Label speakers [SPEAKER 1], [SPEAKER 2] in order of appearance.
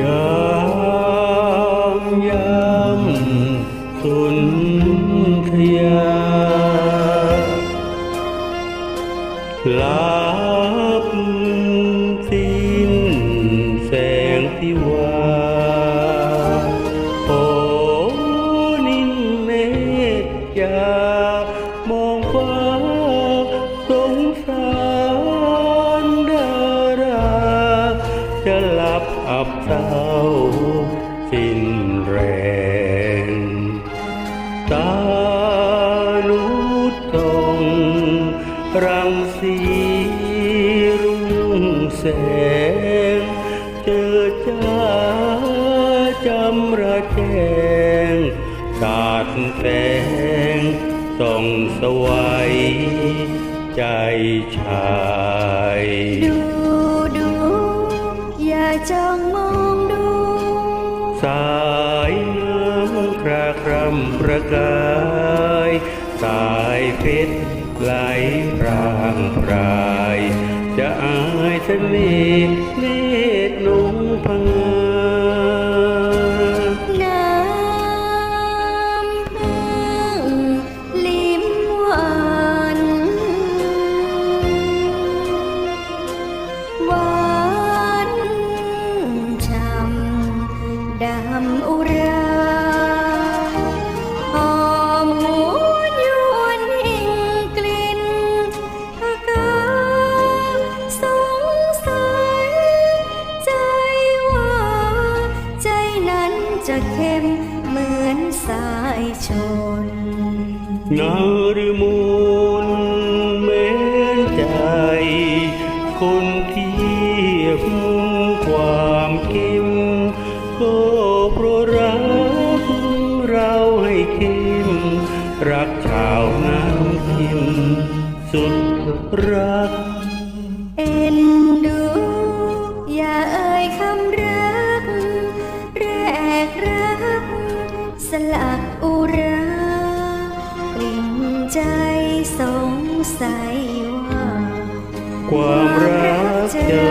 [SPEAKER 1] ยามยามสุนทยาหลับสิ้นแสงที่ว่าโอนินเมตยา รังสีรุ่งแสง เจอจ้าจำระแจงสาดแสงส่องสวัยใจชาย
[SPEAKER 2] ดูดู อย่าจ้องมองดู
[SPEAKER 1] สายน้ำคราครำประกาย สายเพชร ไหลพรางพราย จะอายทะเลเนตรนุ่งพัง
[SPEAKER 2] จะเข้มเหมือนสายชน
[SPEAKER 1] นาฤมูลเม้นใจ คนที่มุ่งความเข้มก็เพราะรักเราให้เข้มรักชาวน้ำทิมสุดรัก
[SPEAKER 2] เอ็น กรัก สลักอุรากลิ่นใจสงสัยว่า
[SPEAKER 1] ความรัก